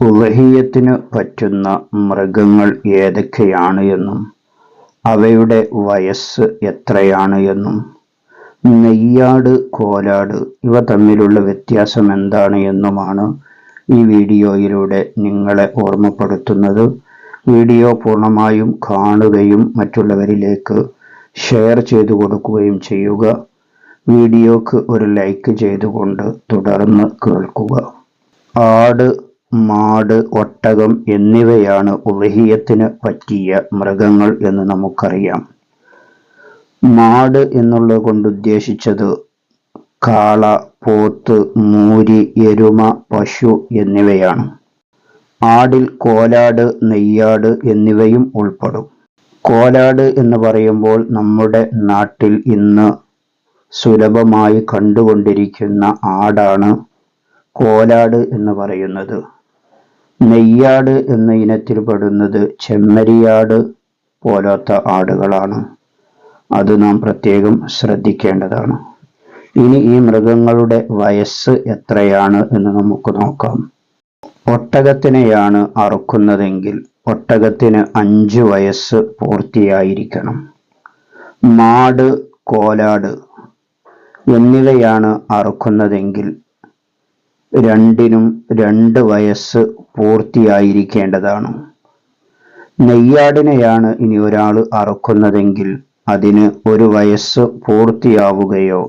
ഉലഹിയത്തിന് പറ്റുന്ന മൃഗങ്ങൾ ഏതൊക്കെയാണ് എന്നും അവയുടെ വയസ്സ് എത്രയാണ് എന്നും നെയ്യാട് കോലാട് ഇവ തമ്മിലുള്ള വ്യത്യാസം എന്താണ് എന്നുമാണ് ഈ വീഡിയോയിലൂടെ നിങ്ങളെ ഓർമ്മപ്പെടുത്തുന്നത്. വീഡിയോ പൂർണമായും കാണുകയും മറ്റുള്ളവരിലേക്ക് ഷെയർ ചെയ്തു കൊടുക്കുകയും ചെയ്യുക. വീഡിയോക്ക് ഒരു ലൈക്ക് ചെയ്തുകൊണ്ട് തുടർന്ന് കേൾക്കുക. ആട് മാട് ഒട്ടകം എന്നിവയാണ് ഉലഹിയത്തിന് പറ്റിയ മൃഗങ്ങൾ എന്ന് നമുക്കറിയാം. മാട് എന്നുള്ളത് കൊണ്ട് ഉദ്ദേശിച്ചത് കാള പോത്ത് മൂരി എരുമ പശു എന്നിവയാണ്. ആടിൽ കോലാട് നെയ്യാട് എന്നിവയും ഉൾപ്പെടും. കോലാട് എന്ന് പറയുമ്പോൾ നമ്മുടെ നാട്ടിൽ ഇന്ന് സുലഭമായി കണ്ടുകൊണ്ടിരിക്കുന്ന ആടാണ് കോലാട് എന്ന് പറയുന്നത്. നെയ്യാട് എന്ന ഇനത്തിൽ ഇനത്തിൽപ്പെടുന്നത് ചെമ്മരിയാട് പോലത്തെ ആടുകളാണ്. അത് നാം പ്രത്യേകം ശ്രദ്ധിക്കേണ്ടതാണ്. ഇനി ഈ മൃഗങ്ങളുടെ വയസ്സ് എത്രയാണ് എന്ന് നമുക്ക് നോക്കാം. ഒട്ടകത്തിനെയാണ് അറുക്കുന്നതെങ്കിൽ ഒട്ടകത്തിന് അഞ്ച് വയസ്സ് പൂർത്തിയായിരിക്കണം. മാട് കോലാട് എന്നിവയാണ് അറുക്കുന്നതെങ്കിൽ രണ്ടിനും രണ്ട് വയസ്സ് പൂർത്തിയായിരിക്കേണ്ടതാണ്. നെയ്യാടിനെയാണ് ഇനി ഒരാൾ അറുക്കുന്നതെങ്കിൽ അതിന് ഒരു വയസ്സ് പൂർത്തിയാവുകയോ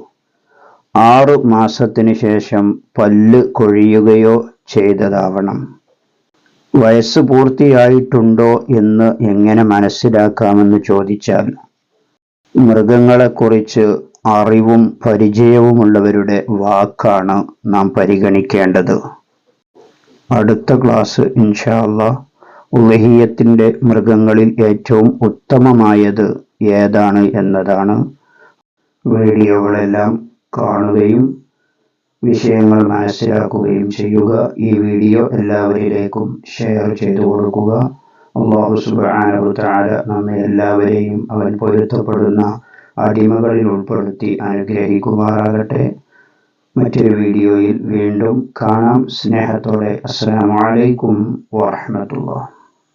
ആറു മാസത്തിന് ശേഷം പല്ല് കൊഴിയുകയോ ചെയ്തതാവണം. വയസ്സ് പൂർത്തിയായിട്ടുണ്ടോ എന്ന് എങ്ങനെ മനസ്സിലാക്കാമെന്ന് ചോദിച്ചാൽ മൃഗങ്ങളെക്കുറിച്ച് അറിവും പരിചയവുമുള്ളവരുടെ വാക്കാണ് നാം പരിഗണിക്കേണ്ടത്. അടുത്ത ക്ലാസ് ഇൻഷാല്ല ഉലഹിയത്തിന്റെ മൃഗങ്ങളിൽ ഏറ്റവും ഉത്തമമായത് ഏതാണ് എന്നതാണ് വീഡിയോകളെല്ലാം കാണുകയും വിഷയങ്ങൾ മനസ്സിലാക്കുകയും ചെയ്യുക. ഈ വീഡിയോ എല്ലാവരിലേക്കും ഷെയർ ചെയ്തു കൊടുക്കുക. അള്ളാഹു സുബ്ഹാനഹു തആല നമ്മെ എല്ലാവരെയും അവൻ പൊരുത്തപ്പെടുന്ന അടിമകളിൽ ഉൾപ്പെടുത്തി അനുഗ്രഹിക്കുമാറാകട്ടെ. മറ്റൊരു വീഡിയോയിൽ വീണ്ടും കാണാം. സ്നേഹത്തോടെ. അസ്സലാമു അലൈക്കും വറഹ്മത്തുള്ളാഹി.